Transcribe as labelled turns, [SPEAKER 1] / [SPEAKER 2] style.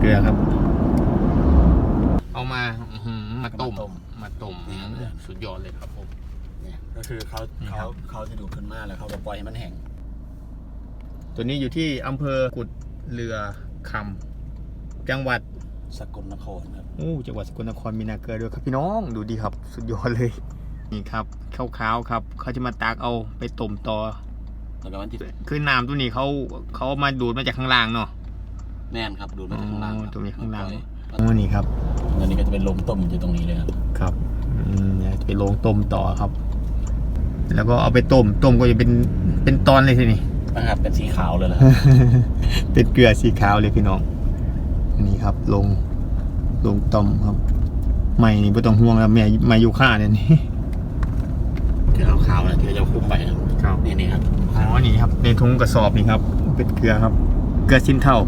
[SPEAKER 1] เกลือครับ เอามาอื้อหือมาต้ม
[SPEAKER 2] มาต้ม
[SPEAKER 1] มาต้ม
[SPEAKER 2] นี่ครับ
[SPEAKER 1] สุดยอดเลยครับผม
[SPEAKER 2] เนี่ยก็คือเขา
[SPEAKER 1] นี่ครั
[SPEAKER 2] เขา
[SPEAKER 1] บ
[SPEAKER 2] เขาจะดูดขึ้นมาแล้วเขาจะปล่อยให้มันแห้ง
[SPEAKER 1] ตัวนี้อยู่ที่อำเภอกุดเรือคำจังหวัด
[SPEAKER 2] สกลนครครับ
[SPEAKER 1] โอ้จังหวัดสกลนครมีนาเกลือด้วยครับพี่น้องดูดีครับ สุดยอดเลย นี่ครับขาวๆครับ เขาจะมาตากเอาไปต้มต่อ
[SPEAKER 2] แล้วก็มันจะ
[SPEAKER 1] คือน้ำตัวนี้เขาเขามาดูดมาจากข้างล่างเนาะ
[SPEAKER 2] แน่นครับดูดมาจากข้างล่าง
[SPEAKER 1] อ๋อตรงนี้ข้างล่าง
[SPEAKER 2] ปอย
[SPEAKER 1] โอ้นี่ครับ
[SPEAKER 2] อันนี้ก็จะเป็นลมต้มอยู่ตรงนี้เลยครับ
[SPEAKER 1] ครับอืมเดี๋ยวจะไปลงต้มต่อครับ แล้วก็เอาไปต้มต้มก็จะเป็นเป็นตอนเลยทีนี้
[SPEAKER 2] นะครับเป็นสีขาวเลยแหละ
[SPEAKER 1] เป็นเกลือสีขาวเลยพี่น้องอันนี้ครับลงลงต้มครับ ไม่นี่ไม่ต้องห่วงแล้วแม่ไม่อยู่ค่าเนี่ยนี่
[SPEAKER 2] เกลือขาวๆนะที่จะคุมไปนะครับ
[SPEAKER 1] ครับ
[SPEAKER 2] นี่นี่ครับ
[SPEAKER 1] อ๋อนี่ครับ ในถุงกระสอบนี่ครับ เป็นเกลือครับ เกลือชิ้นเท่า